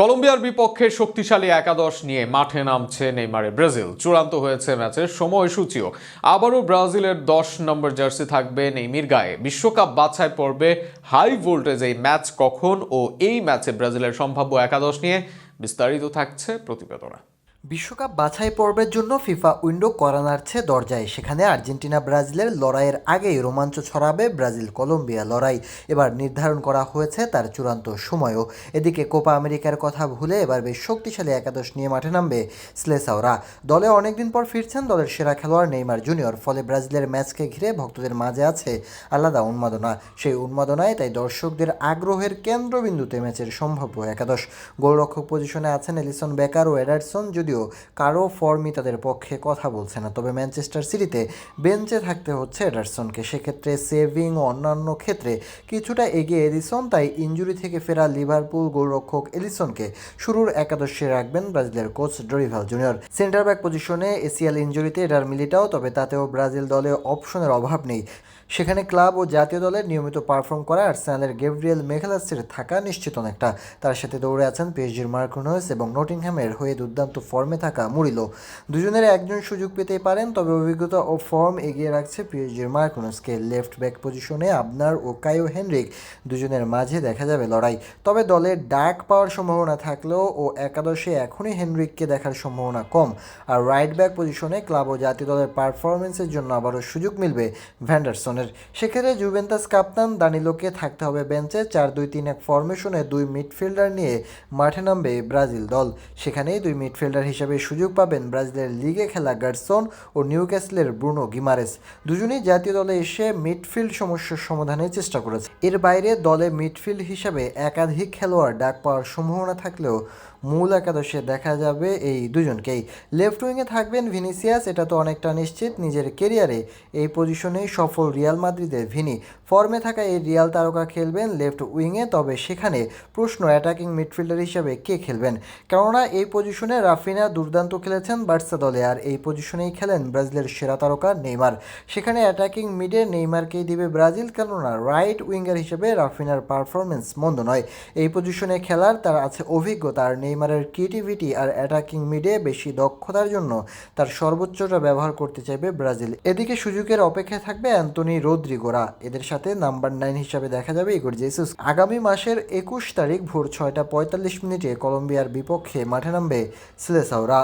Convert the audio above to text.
কলম্বিয়ার বিপক্ষে শক্তিশালী একাদশ নিয়ে মাঠে নামছে নেইমারে ব্রাজিল। চূড়ান্ত হয়েছে ম্যাচের সময়সূচিও। আবারও ব্রাজিলের দশ নম্বর জার্সি থাকবে নেইমির গায়ে। বিশ্বকাপ বাছাই পর্বে হাই ভোল্টেজ এই ম্যাচ কখন ও এই ম্যাচে ব্রাজিলের সম্ভাব্য একাদশ নিয়ে বিস্তারিত থাকছে প্রতিবেদনা। বিশ্বকাপ বাছাই পর্বের জন্য ফিফা উইন্ডো করা নাড়ছে দরজায়। সেখানে আর্জেন্টিনা, ব্রাজিলের লড়াইয়ের আগেই রোমাঞ্চ ছড়াবে ব্রাজিল কলম্বিয়া লড়াই। এবার নির্ধারণ করা হয়েছে তার চূড়ান্ত সময়ও। এদিকে কোপা আমেরিকার কথা ভুলে এবার বেশ শক্তিশালী একাদশ নিয়ে মাঠে নামবে স্লেসাওরা। দলে অনেকদিন পর ফিরছেন দলের সেরা খেলোয়াড় নেইমার জুনিয়র। ফলে ব্রাজিলের ম্যাচকে ঘিরে ভক্তদের মাঝে আছে আলাদা উন্মাদনা। সেই উন্মাদনায় তাই দর্শকদের আগ্রহের কেন্দ্রবিন্দুতে ম্যাচের সম্ভাব্য একাদশ। গোলরক্ষক পজিশনে আছেন এলিসন বেকার ও এডারসন, যদিও কারও ফর্মই তাদের পক্ষে কথা বলছে না। তবে ম্যানচেস্টার সিটিতে বেঞ্চে থাকতে হচ্ছে এডারসনকে। সেক্ষেত্রে সেভিং ও অন্যান্য ক্ষেত্রে কিছুটা এগিয়ে এলিসন তাই ইঞ্জুরি থেকে ফেরা লিভারপুল গোলরক্ষক এলিসনকে শুরুর একাদশে রাখবেন ব্রাজিলের coach Dorival junior. Centre back পজিশনে এসিয়াল ইঞ্জুরিতে এডার মিলিটাও, তবে তাতেও ব্রাজিল দলে অপশনের অভাব নেই। সেখানে ক্লাব ও জাতীয় দলের নিয়মিত পারফর্ম করা আর্সেনালের গেব্রিয়েল মেঘালাসের থাকা নিশ্চিত অনেকটা। তার সাথে দৌড়ে আছেন পিএসজির মার্কুনোয়েস এবং নটিংহ্যামের হয়ে দুর্দান্ত ফর্মে থাকা মুরিলো। দুজনের একজন সুযোগ পেতেই পারেন, তবে অভিজ্ঞতা ও ফর্ম এগিয়ে রাখছে পিএসজির মার্কুনোসকে। লেফট ব্যাক পজিশনে আবনার ও কায়ো হেনরিক দুজনের মাঝে দেখা যাবে লড়াই। তবে দলে ডাক পাওয়ার সম্ভাবনা থাকলেও ও একাদশে এখনই হেনরিককে দেখার সম্ভাবনা কম। আর রাইট ব্যাক পজিশনে ক্লাব ও জাতীয় দলের পারফরমেন্সের জন্য আবারও সুযোগ মিলবে ভ্যান্ডারসনের। সেক্ষেত্রে জুভেন্টাস কাপ্তান দানিলোকে থাকতে হবে বেঞ্চে চার দুই তিন এক ফর্মেশনে দুই মিডফিল্ডার নিয়ে মাঠে নামবে ব্রাজিল দল। সেখানেই দুই মিডফিল্ডার হিসেবে সুযোগ পাবেন ব্রাজিলের লিগে খেলা গার্সন ও নিউক্যাসলের ব্রুনো গিমারেস। দুজনেই জাতীয় দলে এসে মিডফিল্ড সমস্যার সমাধানের চেষ্টা করেছে। এর বাইরে দলে মিডফিল্ড হিসাবে একাধিক খেলোয়াড় ডাক পাওয়ার সম্ভাবনা থাকলেও মূল একাদশে দেখা যাবে এই দুজনকেই। লেফট উইংয়ে থাকবেন ভিনিসিয়াস, এটা তো অনেকটা নিশ্চিত। নিজের কেরিয়ারে এই পজিশনেই সফল রিয়াল মাদ্রিদের ভিনি। ফর্মে থাকা এই রিয়াল তারকা খেলবেন লেফট উইংয়ে, তবে সেখানে প্রশ্ন অ্যাটাকিং মিডফিল্ডার হিসাবে কে খেলবেন? কেননা এই পজিশনে রাফিনা দুর্দান্ত খেলেছেন বার্সা দলে, আর এই পজিশনেই খেলেন ব্রাজিলের সেরা তারকা নেইমার। সেখানে অ্যাটাকিং মিডে নেইমারকেই দিবে ব্রাজিল, কেননা রাইট উইঙ্গার হিসেবে রাফিনার পারফরমেন্স মন্দ নয়। এই পজিশনে খেলার তার আছে অভিজ্ঞতা, আর নেইমারের ক্রিয়েটিভিটি আর অ্যাটাকিং মিডে বেশি দক্ষতার জন্য তার সর্বোচ্চটা ব্যবহার করতে চাইবে ব্রাজিল। এদিকে সুযোগের অপেক্ষায় থাকবে অ্যান্টনি রোদ্রিগোরা। এদের সাথে নাম্বার নাইন হিসাবে দেখা যাবে ইগোর জেসুস আগামী মাসের একুশ তারিখ ভোর ছয়টা পঁয়তাল্লিশ মিনিটে কলম্বিয়ার বিপক্ষে মাঠে নামবে সিলেসাওরা।